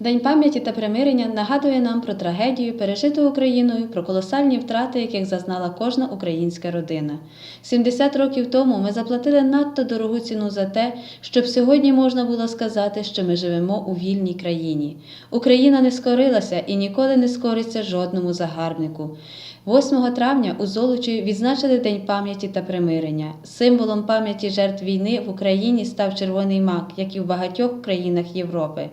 День пам'яті та примирення нагадує нам про трагедію, пережиту Україною, про колосальні втрати, яких зазнала кожна українська родина. 70 років тому ми заплатили надто дорогу ціну за те, щоб сьогодні можна було сказати, що ми живемо у вільній країні. Україна не скорилася і ніколи не скориться жодному загарбнику. 8 травня у Золочі відзначили День пам'яті та примирення. Символом пам'яті жертв війни в Україні став червоний мак, як і в багатьох країнах Європи.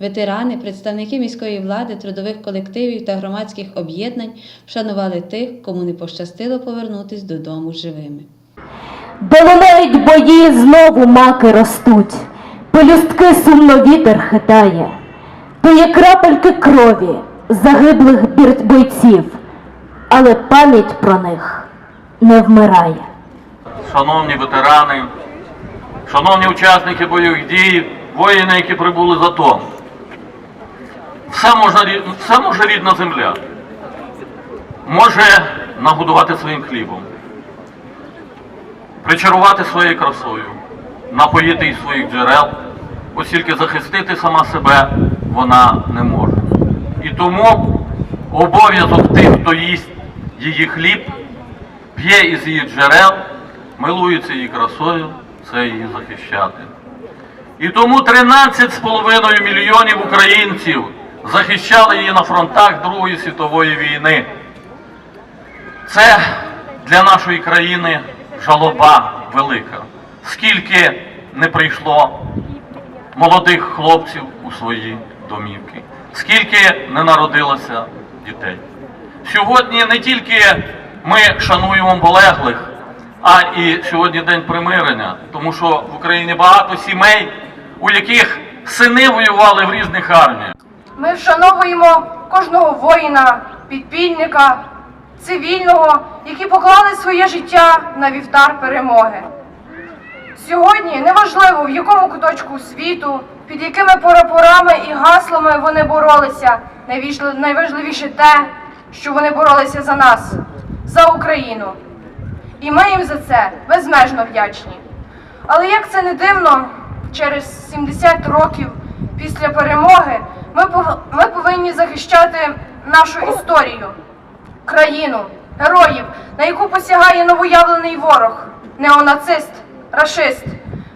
Ветерани, представники міської влади, трудових колективів та громадських об'єднань вшанували тих, кому не пощастило повернутись додому живими. Де бої, знову маки ростуть, пелюстки сумно вітер хитає, то є крапельки крові загиблих бойців, але пам'ять про них не вмирає. шановні ветерани, шановні учасники бойових дій, воїни, які прибули з АТО. Можна, рі- все може рідна земля. Може нагодувати своїм хлібом, причарувати своєю красою, напоїти із своїх джерел, оскільки захистити сама себе вона не може. І тому обов'язок тих, хто їсть її хліб, п'є із її джерел, милується її красою, це її захищати. І тому 13,5 мільйонів українців захищали її на фронтах Другої світової війни. Це для нашої країни жалоба велика. Скільки не прийшло молодих хлопців у свої домівки, скільки не народилося дітей. Сьогодні не тільки ми шануємо полеглих, а і сьогодні день примирення, тому що в Україні багато сімей, у яких сини воювали в різних арміях. Ми вшановуємо кожного воїна, підпільника, цивільного, які поклали своє життя на вівтар перемоги. Сьогодні неважливо, в якому куточку світу, під якими прапорами і гаслами вони боролися. Найважливіше те, що вони боролися за нас, за Україну. І ми їм за це безмежно вдячні. Але як це не дивно, через 70 років після перемоги ми, пов- ми повинні захищати нашу історію, країну, героїв, на яку посягає новоявлений ворог, неонацист, рашист.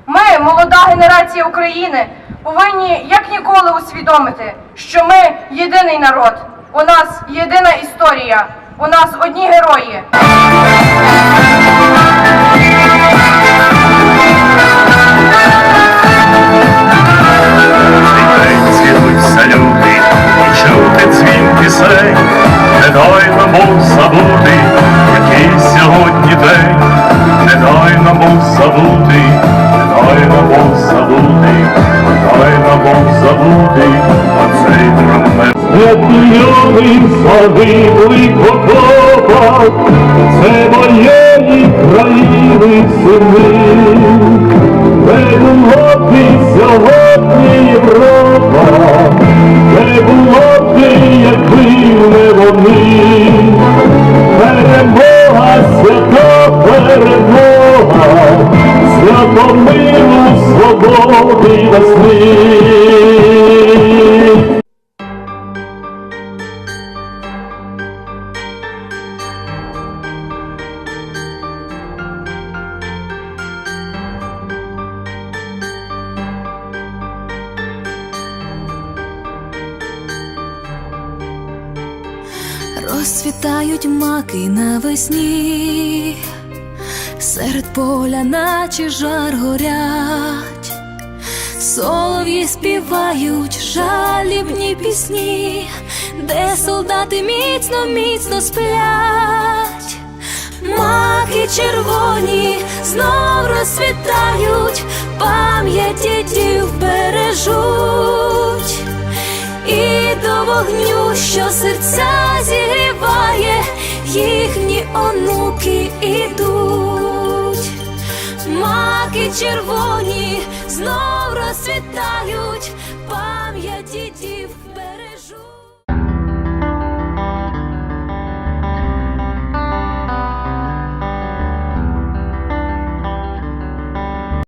Ми, молода генерація України, повинні як ніколи усвідомити, що ми єдиний народ, у нас єдина історія, у нас одні герої. Забути, який сьогодні день, не дай нам Бог забути, не дай нам Бог забути, не дай нам Бог забути, а цей трамвай. Святийовий загиблий окопах, це моєї країни сини. Свободи весни. Розцвітають маки навесні, серед поля, наче жар горять, солов'ї співають жалібні пісні, де солдати міцно, міцно сплять, маки червоні знов розцвітають, пам'ять дідів бережуть. І до вогню, що серця зігріває, їхні онуки ідуть, маки червоні знов de talhute.